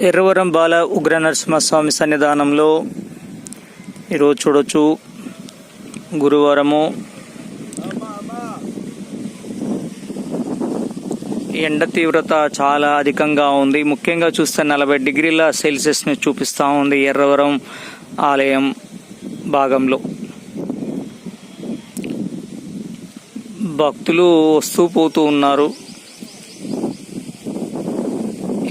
ఎర్రవరం బాల ఉగ్ర నరసింహస్వామి సన్నిధానంలో ఈరోజు చూడొచ్చు గురువారము ఎండ తీవ్రత చాలా అధికంగా ఉంది. ముఖ్యంగా చూస్తే నలభై డిగ్రీల సెల్సియస్ని చూపిస్తూ ఉంది ఎర్రవరం ఆలయం భాగంలో. భక్తులు వస్తూ పోతూ ఉన్నారు.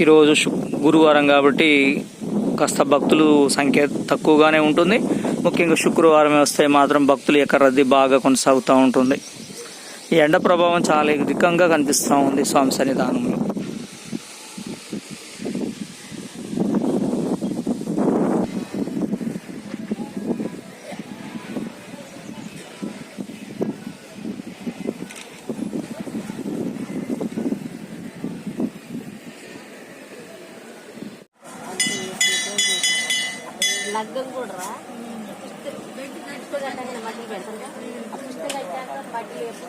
ఈరోజు గురువారం కాబట్టి కాస్త భక్తులు సంఖ్య తక్కువగానే ఉంటుంది. ముఖ్యంగా శుక్రవారం వస్తే మాత్రం భక్తుల యొక్క రద్దీ బాగా కొనసాగుతూ ఉంటుంది. ఈ ఎండ ప్రభావం చాలా అధికంగా కనిపిస్తూ ఉంది స్వామి సన్నిధానంలో. లగ్గం కూడా రా పుస్తకం బట్టలు పెడతారు ఆ పుస్తకం కట్టాక బట్టలు వేసి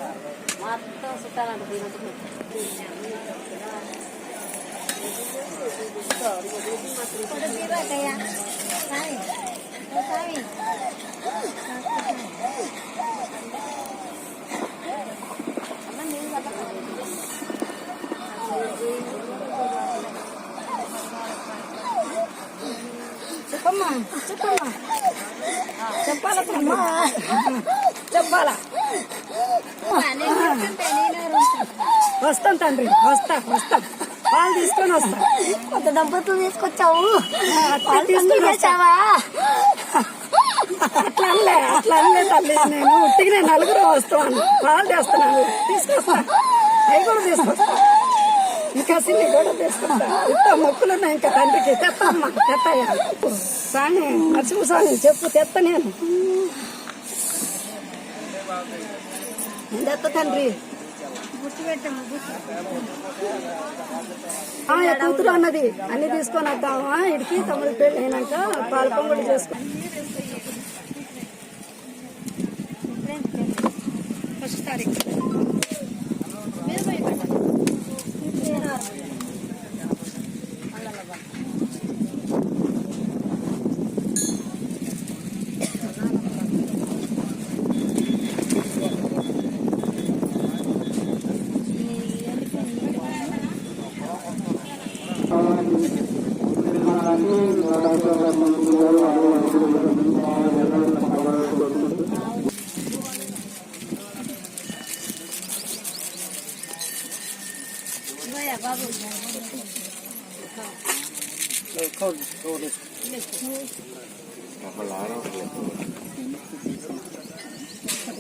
మొత్తం చుట్టాలంట దీనికి చెప్పమ్మా చెప్పమ్మా చెప్పాలమ్మా చెప్పాలా? వస్తాం తండ్రి వస్తా వస్తా. పాలు తీసుకొని వస్తా. కొత్త దంపతులు తీసుకొచ్చావు. వచ్చావా? అట్లా అనలే అట్లా అనలే తల్లి. నేను ఉట్టికి నేను నలుగురు వస్తాను పాలు తెస్తున్నాను. తీసుకొస్తా. అవి కూడా తీసుకొస్తా. ఇంకా సిల్లి కూడా తీసుకున్నా ఇంత మొక్కులు ఉన్నాయి ఇంకా తండ్రికి. తెత్తమ్మా తెత్తయ్యా. సాని నరసింహ స్వామి చెప్పు తెత్త నేను. నేను తెత్త తండ్రి? కూతురు అన్నది. అన్ని తీసుకొని వద్దామా? ఇడికి తమ్ముడు పెళ్ళి అయినాక పాలకం కూడా చేసుకో. ఫస్ట్ తారీఖు.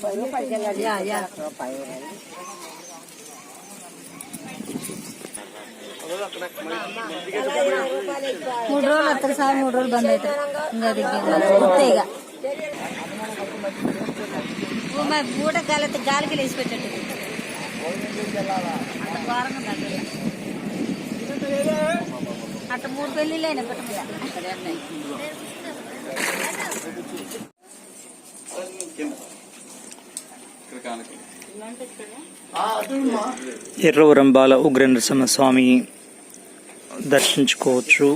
ไปไปกันเลยย่าย่าไป మూడు రోజులు వస్తారు సార్ మూడు రోజులు బంద్ అవుతారు ఇంకా దిగ్గు ఇక ఓ బూట గాలి గాలికి లేచిపెట్టండి అంత ఘోరంగా తగ్గదు అట్ట మూడు పెళ్ళిళ్ళు అయినా పెట్ట ఎర్రవరం బాల ఉగ్ర స్వామి దర్శించుకోవచ్చు.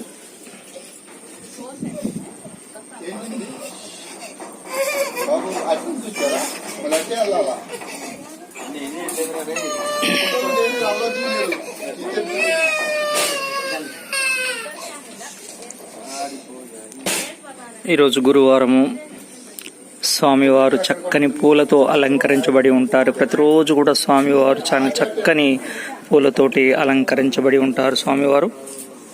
ఈరోజు గురువారము స్వామివారు చక్కని పూలతో అలంకరించబడి ఉంటారు. ప్రతిరోజు కూడా స్వామివారు చాలా చక్కని పూలతోటి అలంకరించబడి ఉంటారు స్వామివారు.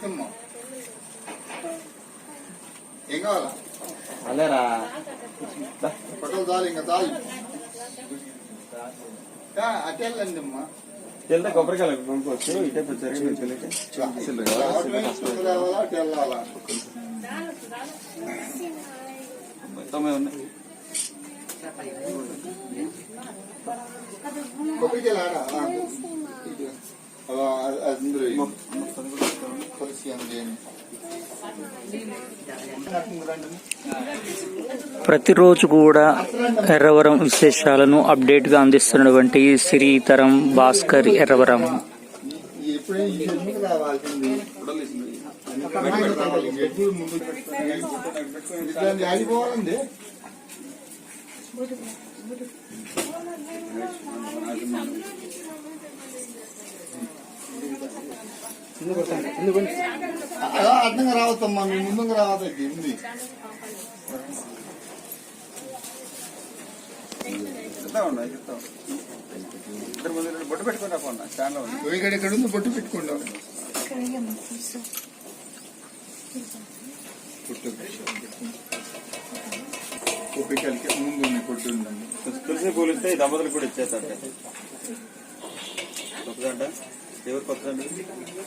ఇస్తామ్మా ఏం కావాలా? అలేరా ఫోటోలు చాలు ఇంకా చాలు. అటే వెళ్ళండి అమ్మా. వెళ్తే కొబ్బరికాయలు కొనుక్కోవచ్చు. ఇటే జరిగి మీకు తెలియక. తొమ్మిది ఉన్నాయి కొబ్బరికాయలు ఆడ? ప్రతిరోజు కూడా ఎర్రవరం విశేషాలను అప్డేట్గా అందిస్తున్నటువంటి శ్రీతరం భాస్కర్ ఎర్రవరం. అడ్డంగా రావద్దమ్మా మీ ముందుగా రావద్దు ఉంది. బొట్టు పెట్టుకుని రాకుండా ఉంది. ఇక్కడ ఇక్కడ ఉంది? బొట్టు పెట్టుకోండి ముందు కొట్టు ఉందండి. తులసి పూలు ఇస్తే ఈ దంపతులకు కూడా ఇచ్చేస్తాడు కొత్తదంట ఎవరు కొత్తదండి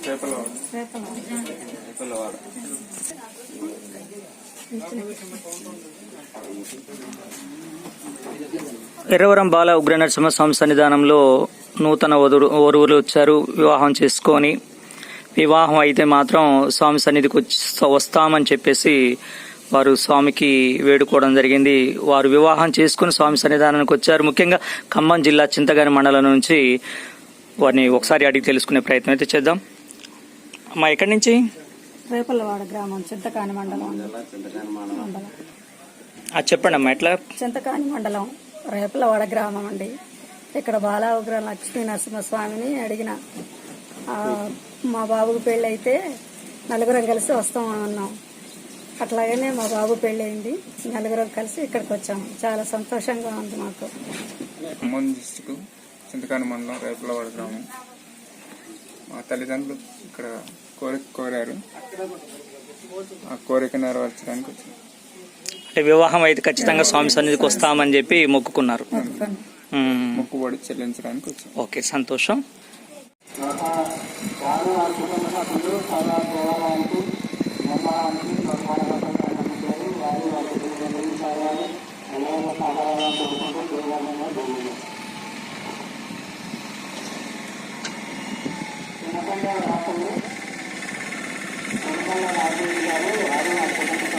రేపల వాడు. రేపల వాడు. ఎర్రవరం బాల ఉగ్ర నరసింహస్వామి సన్నిధానంలో నూతన వధురు వరువులు వచ్చారు. వివాహం చేసుకొని వివాహం అయితే మాత్రం స్వామి సన్నిధికి వచ్చి వస్తామని చెప్పేసి వారు స్వామికి వేడుకోవడం జరిగింది. వారు వివాహం చేసుకుని స్వామి సన్నిధానానికి వచ్చారు. ముఖ్యంగా ఖమ్మం జిల్లా చింతగాని మండలం నుంచి వారిని ఒకసారి అడిగి తెలుసుకునే ప్రయత్నం అయితే చేద్దాం. అమ్మా ఎక్కడి నుంచి? రేపల్లవాడ గ్రామం చింతకాని మండలం. మండలం అది చెప్పండి అమ్మా ఎట్లా? చింతకాని మండలం రేపలవాడ గ్రామం అండి. ఇక్కడ బాలాగ్ర లక్ష్మీ నరసింహస్వామిని అడిగిన. ఆ, మా బాబుకు పెళ్ళి అయితే నలుగురం కలిసి వస్తాం అన్నాం. అట్లాగనే మా బాబు పెళ్ళయింది. నలుగురం కలిసి ఇక్కడికి వచ్చాము చాలా సంతోషంగా ఉంది మాకు. చింతకాని మండలం రేపులవాడ గ్రామం. మా తల్లిదండ్రులు ఇక్కడ కోరిక కోరారు. ఆ కోరిక నెరవేర్చడానికి అంటే వివాహం అయితే ఖచ్చితంగా స్వామి సన్నిధికి వస్తామని చెప్పి మొక్కుకున్నారు. మొక్కుబడి చెల్లించడానికి వచ్చాను. ఓకే సంతోషం. నల్లకొండ రాకుండా నల్లకొండ రాజేవి గారు వారు అనుకుంటున్నారు